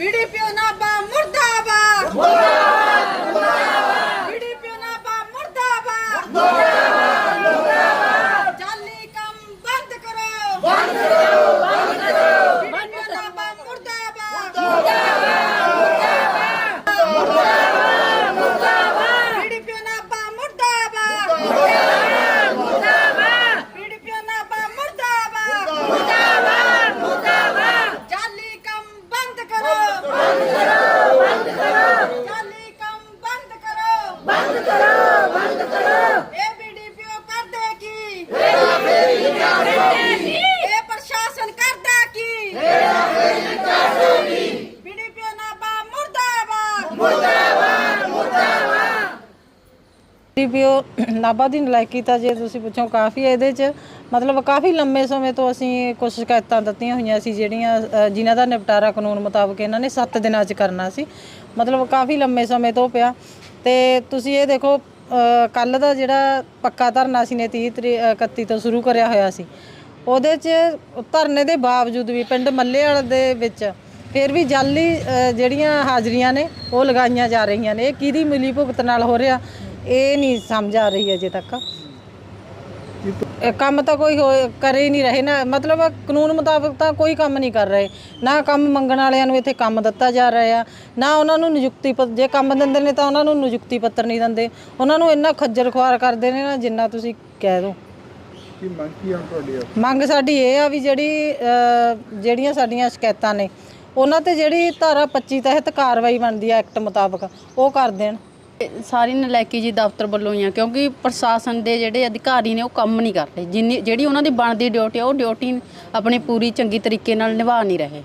BDPO Nabha ਮੁਰਦਾਬਾਦ। ਮੁਰਦਾਬਾਦ। ਮੁਰਦਾਬਾਦ ਬੀਡੀਪੀਓ ਨਾਬਾ ਮੁਰਦਾਬਾਦ। ਮੁਰਦਾਬਾਦ ਮੁਰਦਾਬਾਦ। ਜਾਲੀ ਕੰਮ ਬੰਦ ਕਰੋ। ਬੰਦ ਕਰੋ ਬੰਦ ਕਰੋ ਬੀਡੀਪੀਓ ਨਾਬਾ ਮੁਰਦਾਬਾਦ ਮੁਰਦਾਬਾਦ ਮੁਰਦਾਬਾਦ ਬੀਡੀਪੀਓ ਨਾਬਾ ਮੁਰਦਾਬਾਦ ਮੁਰਦਾਬਾਦ ਮੁਰਦਾਬਾਦ ਬੀਡੀਪੀਓ ਨਾਬਾ ਮੁਰਦਾਬਾਦ ਮੁਰਦਾਬਾਦ ਮੁਰਦਾਬਾਦ ਜਾਲੀ ਕੰਮ ਬੰਦ ਕਰੋ ਬੰਦ ਕਰੋ ਬੰਦ ਕਰੋ ਜਾਲੀ ਕੰਮ ਬੰਦ ਕਰੋ ਬੰਦ ਕਰੋ ਬੰਦ ਕਰੋ। ਇਹ ਬੀਡੀਪੀਓ ਕਰਦੇ ਕੀ? ਮੇਰਾ ਫੇਰੀ ਕਰਦੇ ਕੀ? ਇਹ ਪ੍ਰਸ਼ਾਸਨ ਕਰਦਾ ਕੀ? ਮੇਰਾ ਫੇਰੀ ਕਰਦੇ ਕੀ। ਬੀਡੀਪੀਓ ਨਾਬਾ ਮੁਰਦਾਬਾਦ। ਪੀਓ ਨਾਭਾ ਦੀ ਨਲਾਇਕੀ ਤਾਂ ਜੇ ਤੁਸੀਂ ਪੁੱਛੋ ਕਾਫੀ ਹੈ ਇਹਦੇ 'ਚ। ਮਤਲਬ ਕਾਫੀ ਲੰਮੇ ਸਮੇਂ ਤੋਂ ਅਸੀਂ ਕੁਝ ਸ਼ਿਕਾਇਤਾਂ ਦਿੱਤੀਆਂ ਹੋਈਆਂ ਸੀ ਜਿਹੜੀਆਂ ਜਿਨ੍ਹਾਂ ਦਾ ਨਿਪਟਾਰਾ ਕਾਨੂੰਨ ਮੁਤਾਬਕ ਇਹਨਾਂ ਨੇ 7 ਦਿਨਾਂ 'ਚ ਕਰਨਾ ਸੀ। ਮਤਲਬ ਕਾਫੀ ਲੰਮੇ ਸਮੇਂ ਤੋਂ ਪਿਆ। ਤੇ ਤੁਸੀਂ ਇਹ ਦੇਖੋ ਕੱਲ ਦਾ ਜਿਹੜਾ ਪੱਕਾ ਧਰਨਾ ਸੀ ਨੇ 30 ਤਰੀ- ਅ, 31 ਤੋਂ ਸ਼ੁਰੂ ਕਰਿਆ ਹੋਇਆ ਸੀ ਉਹਦੇ 'ਚ ਧਰਨੇ ਦੇ ਬਾਵਜੂਦ ਵੀ ਪਿੰਡ ਮੱਲੇ ਵਾਲੇ ਦੇ ਵਿੱਚ ਫਿਰ ਵੀ ਜਾਲੀ ਅ, ਜਿਹੜੀਆਂ ਹਾਜ਼ਰੀਆਂ ਨੇ ਉਹ ਲਗਾਈਆਂ ਜਾ ਰਹੀਆਂ ਨੇ। ਇਹ ਕਿਹਦੀ ਮਿਲੀ ਭੁਗਤ ਨਾਲ ਹੋ ਰਿਹਾ ਇਹ ਨਹੀਂ ਸਮਝ ਆ ਰਹੀ ਅਜੇ ਤੱਕ। ਇਹ ਕੰਮ ਤਾਂ ਕੋਈ ਹੋਏ- ਕਰ ਹੀ ਨਹੀਂ ਰਹੇ ਨਾ। ਮਤਲਬ ਕਾਨੂੰਨ ਮੁਤਾਬਕ ਤਾਂ ਕੋਈ ਕੰਮ ਨਹੀਂ ਕਰ ਰਹੇ। ਨਾ ਕੰਮ ਮੰਗਣ ਵਾਲਿਆਂ ਨੂੰ ਇੱਥੇ ਕੰਮ ਦਿੱਤਾ ਜਾ ਰਿਹਾ। ਆ ਨਾ ਉਹਨਾਂ ਨੂੰ ਨਿਯੁਕਤੀ ਪੱਤਰ ਜੇ ਕੰਮ ਦਿੰਦੇ ਨੇ ਤਾਂ ਉਹਨਾਂ ਨੂੰ ਨਿਯੁਕਤੀ ਪੱਤਰ ਨਹੀਂ ਦਿੰਦੇ। ਉਹਨਾਂ ਨੂੰ ਇੰਨਾ ਖੱਜਲ ਖੁਆਰ ਕਰਦੇ ਨੇ ਨਾ ਜਿੰਨਾ ਤੁਸੀਂ ਕਹਿ ਦੋ। ਕੀ ਮੰਗ ਕੀ ਆ ਤੁਹਾਡੀ ਆ? ਮੰਗ ਸਾਡੀ ਇਹ ਆ ਵੀ ਜਿਹੜੀ ਅ, ਜਿਹੜੀਆਂ ਸਾਡੀਆਂ ਸ਼ਿਕਾਇਤਾਂ ਨੇ ਉਹਨਾਂ ਤੇ ਜਿਹੜੀ ਧਾਰਾ 25 ਤਹਿਤ ਕਾਰਵਾਈ ਬਣਦੀ ਆ ਐਕਟ ਮੁਤਾਬਕ ਉਹ ਕਰ ਦੇਣ। ਸਾਰੀ ਨਲਾਇਕੀ ਜੀ ਦਫ਼ਤਰ ਵੱਲੋਂ ਹੀ ਆ, ਕਿਉਂਕਿ ਪ੍ਰਸ਼ਾਸਨ ਦੇ ਜਿਹੜੇ ਅਧਿਕਾਰੀ ਨੇ ਉਹ ਕੰਮ ਨਹੀਂ ਕਰ ਰਹੇ ਜਿੰਨੀ, ਜਿਹੜੀ ਉਹਨਾਂ ਦੀ ਬਣਦੀ ਡਿਊਟੀ ਆ, ਉਹ ਡਿਊਟੀ ਆਪਣੀ ਪੂਰੀ ਚੰਗੀ ਤਰੀਕੇ ਨਾਲ ਨਿਭਾ ਨਹੀਂ ਰਹੇ।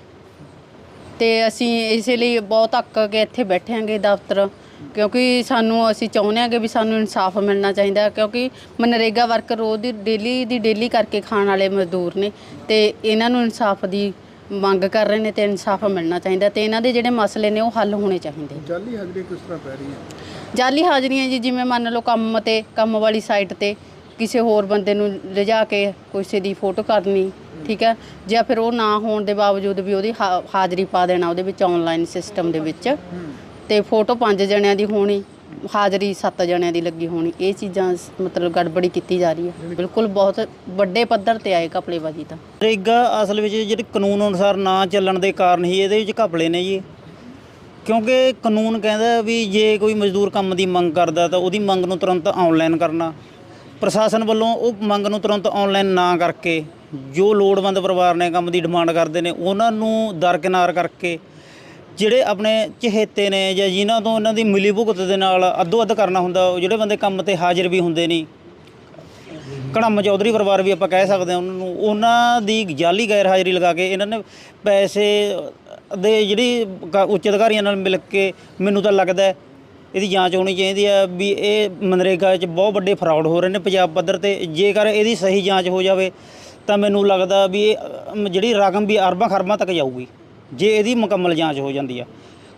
ਤੇ ਅਸੀਂ ਇਸੇ ਲਈ ਬਹੁਤ ਅੱਕ ਕੇ ਇੱਥੇ ਬੈਠੇ ਆਂਗੇ ਦਫ਼ਤਰ, ਕਿਉਂਕਿ ਸਾਨੂੰ, ਅਸੀਂ ਚਾਹੁੰਦੇ ਆਂਗੇ ਵੀ ਸਾਨੂੰ ਇਨਸਾਫ ਮਿਲਣਾ ਚਾਹੀਦਾ, ਕਿਉਂਕਿ ਮਨਰੇਗਾ ਵਰਕਰ ਰੋਜ਼ ਦੀ ਡੇਲੀ ਦੀ ਡੇਲੀ ਕਰਕੇ ਖਾਣ ਵਾਲੇ ਮਜ਼ਦੂਰ ਨੇ ਤੇ ਇਹਨਾਂ ਨੂੰ ਇਨਸਾਫ ਦੀ ਮੰਗ ਕਰ ਰਹੇ ਨੇ ਤੇ ਇਨਸਾਫ ਮਿਲਣਾ ਚਾਹੀਦਾ ਤੇ ਇਹਨਾਂ ਦੇ ਜਿਹੜੇ ਮਸਲੇ ਨੇ ਉਹ ਹੱਲ ਹੋਣੇ ਚਾਹੀਦੇ। ਜਾਲੀ ਹਾਜ਼ਰੀ ਕਿਸ ਤਰ੍ਹਾਂ ਪੈ ਰਹੀ ਹੈ? ਜਾਲੀ ਹਾਜ਼ਰੀਆਂ ਜੀ, ਜਿਵੇਂ ਮੰਨ ਲਓ ਕੰਮ ਤੇ, ਕੰਮ ਵਾਲੀ ਸਾਈਟ ਤੇ ਕਿਸੇ ਹੋਰ ਬੰਦੇ ਨੂੰ ਲਿਜਾ ਕੇ ਕਿਸੇ ਦੀ ਫੋਟੋ ਕਰਨੀ, ਠੀਕ ਹੈ? ਜਾਂ ਫਿਰ ਉਹ ਨਾ ਹੋਣ ਦੇ ਬਾਵਜੂਦ ਵੀ ਉਹਦੀ ਹਾ- ਹਾਜ਼ਰੀ ਪਾ ਦੇਣਾ ਉਹਦੇ ਵਿੱਚ ਆਨਲਾਈਨ ਸਿਸਟਮ ਦੇ ਵਿੱਚ। ਤੇ ਫੋਟੋ ਪੰਜ ਜਣਿਆਂ ਦੀ ਹੋਣੀ, ਹਾਜ਼ਰੀ ਸੱਤ ਜਣਿਆਂ ਦੀ ਲੱਗੀ ਹੋਣੀ, ਇਹ ਚੀਜ਼ਾਂ ਸ- ਮਤਲਬ ਗੜਬੜੀ ਕੀਤੀ ਜਾ ਰਹੀ ਹੈ। ਬਿਲਕੁਲ ਬਹੁਤ ਵੱਡੇ ਪੱਧਰ ਤੇ ਆਏ ਘਪਲੇਬਾਜ਼ੀ ਤਾਂ। ਨਰੇਗਾ ਅਸਲ ਵਿੱਚ ਜਿਹੜੇ ਕਾਨੂੰਨ ਅਨੁਸਾਰ ਨਾ ਚੱਲਣ ਦੇ ਕਾਰਨ ਹੀ ਇਹਦੇ ਵਿੱਚ ਘਪਲੇ ਨੇ ਜੀ। ਕਿਉਂਕਿ ਕਾਨੂੰਨ ਕਹਿੰਦਾ ਵੀ ਜੇ ਕੋਈ ਮਜ਼ਦੂਰ ਕੰਮ ਦੀ ਮੰਗ ਕਰਦਾ ਤਾਂ ਉਹਦੀ ਮੰਗ ਨੂੰ ਤੁਰੰਤ ਆਨਲਾਈਨ ਕਰਨਾ। ਪ੍ਰਸ਼ਾਸਨ ਵੱਲੋਂ ਉਹ ਮੰਗ ਨੂੰ ਤੁਰੰਤ ਆਨਲਾਈਨ ਨਾ ਕਰਕੇ ਜੋ ਲੋੜਵੰਦ ਪਰਿਵਾਰ ਨੇ ਕੰਮ ਦੀ ਡਿਮਾਂਡ ਕਰਦੇ ਨੇ, ਉਹਨਾਂ ਨੂੰ ਦਰਕਿਨਾਰ ਕਰਕੇ ਜਿਹੜੇ ਆਪਣੇ ਚਹੇਤੇ ਨੇ ਜਾਂ ਜਿਨ੍ਹਾਂ ਤੋਂ ਇਹਨਾਂ ਦੀ ਮਿਲੀ ਭੁਗਤ ਦੇ ਨਾਲ ਅੱਧੋ ਅੱਧ ਕਰਨਾ ਹੁੰਦਾ, ਉਹ ਜਿਹੜੇ ਬੰਦੇ ਕੰਮ ਤੇ ਹਾਜ਼ਰ ਵੀ ਹੁੰਦੇ ਨਹੀਂ ਕੜਮ ਚੌਧਰੀ ਪਰਿਵਾਰ ਵੀ ਆਪਾਂ ਕਹਿ ਸਕਦੇ ਹਾਂ ਉਹਨਾਂ ਨੂੰ ਉਹਨਾਂ ਦੀ ਜਾਲੀ ਗੈਰ ਹਾਜ਼ਰੀ ਲਗਾ ਕੇ ਇਹਨਾਂ ਨੇ ਪੈਸੇ ਦੇ ਜਿਹੜੀ ਕ- ਉੱਚ ਅਧਿਕਾਰੀਆਂ ਨਾਲ ਮਿਲ ਕੇ ਮੈਨੂੰ ਤਾਂ ਲੱਗਦਾ ਹੈ ਇਹਦੀ ਜਾਂਚ ਹੋਣੀ ਚਾਹੀਦੀ ਹੈ ਵੀ ਇਹ ਮਨਰੇਗਾ 'ਚ ਬਹੁਤ ਵੱਡੇ ਫਰਾਡ ਹੋ ਰਹੇ ਨੇ ਪੰਜਾਬ ਪੱਧਰ ਤੇ। ਜੇਕਰ ਇਹਦੀ ਸਹੀ ਜਾਂਚ ਹੋ ਜਾਵੇ ਤਾਂ ਮੈਨੂੰ ਲੱਗਦਾ ਵੀ ਇਹ ਅਮ, ਜਿਹੜੀ ਰਕਮ ਵੀ ਅਰਬਾਂ ਖਰਬਾਂ ਤੱਕ ਜਾਊਗੀ ਜੇ ਇਹਦੀ ਮੁਕੰਮਲ ਜਾਂਚ ਹੋ ਜਾਂਦੀ ਆ।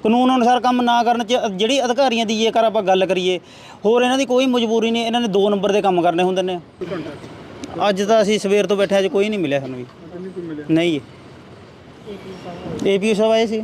ਕਾਨੂੰਨ ਅਨੁਸਾਰ ਕੰਮ ਨਾ ਕਰਨ ਚ ਜਿਹੜੀ ਅਧਿਕਾਰੀਆਂ ਦੀ ਜੇਕਰ ਆਪਾਂ ਗੱਲ ਕਰੀਏ ਹੋਰ ਇਹਨਾਂ ਦੀ ਕੋਈ ਮਜਬੂਰੀ ਨਹੀਂ ਇਹਨਾਂ ਨੇ 2 ਨੰਬਰ ਦੇ ਕੰਮ ਕਰਨੇ ਹੁੰਦੇ ਨੇ। ਅੱਜ ਤਾਂ ਅਸੀਂ ਸਵੇਰ ਤੋਂ ਬੈਠੇ ਅੱਜ ਕੋਈ ਨਹੀਂ ਮਿਲਿਆ ਸਾਨੂੰ ਵੀ ਨਹੀਂ ਏਪੀਓ ਸਾਹਿਬ ਆਏ ਸੀ।